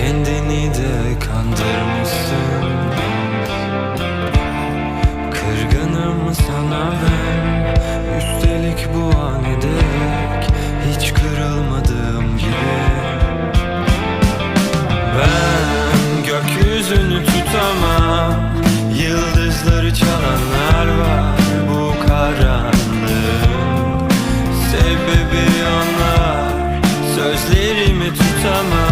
Kendini de kandırmışsın. Kırgınım sana ben. Üstelik bu an Hiç kırılmadığım gibi. Ben gökyüzünü tutamam. Yıldızları çalanlar var Bu karanlığın. Sebebi onlar. Sözlerimi tutamam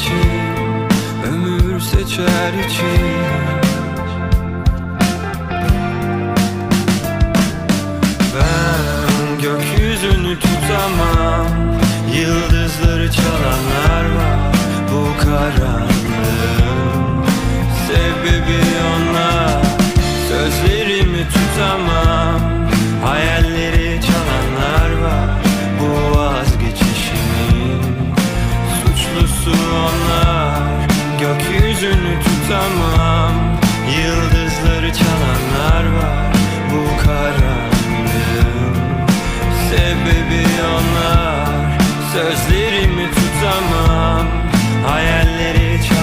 içim Ömür seçer içim Ben gökyüzünü tutamam Yıldızları çalanlar var Bu karanlığın Gökyüzünü tutamam. Yıldızları çalanlar var Bu karanlığın Sebebi onlar. Sözlerimi tutamam. Hayalleri çalanlar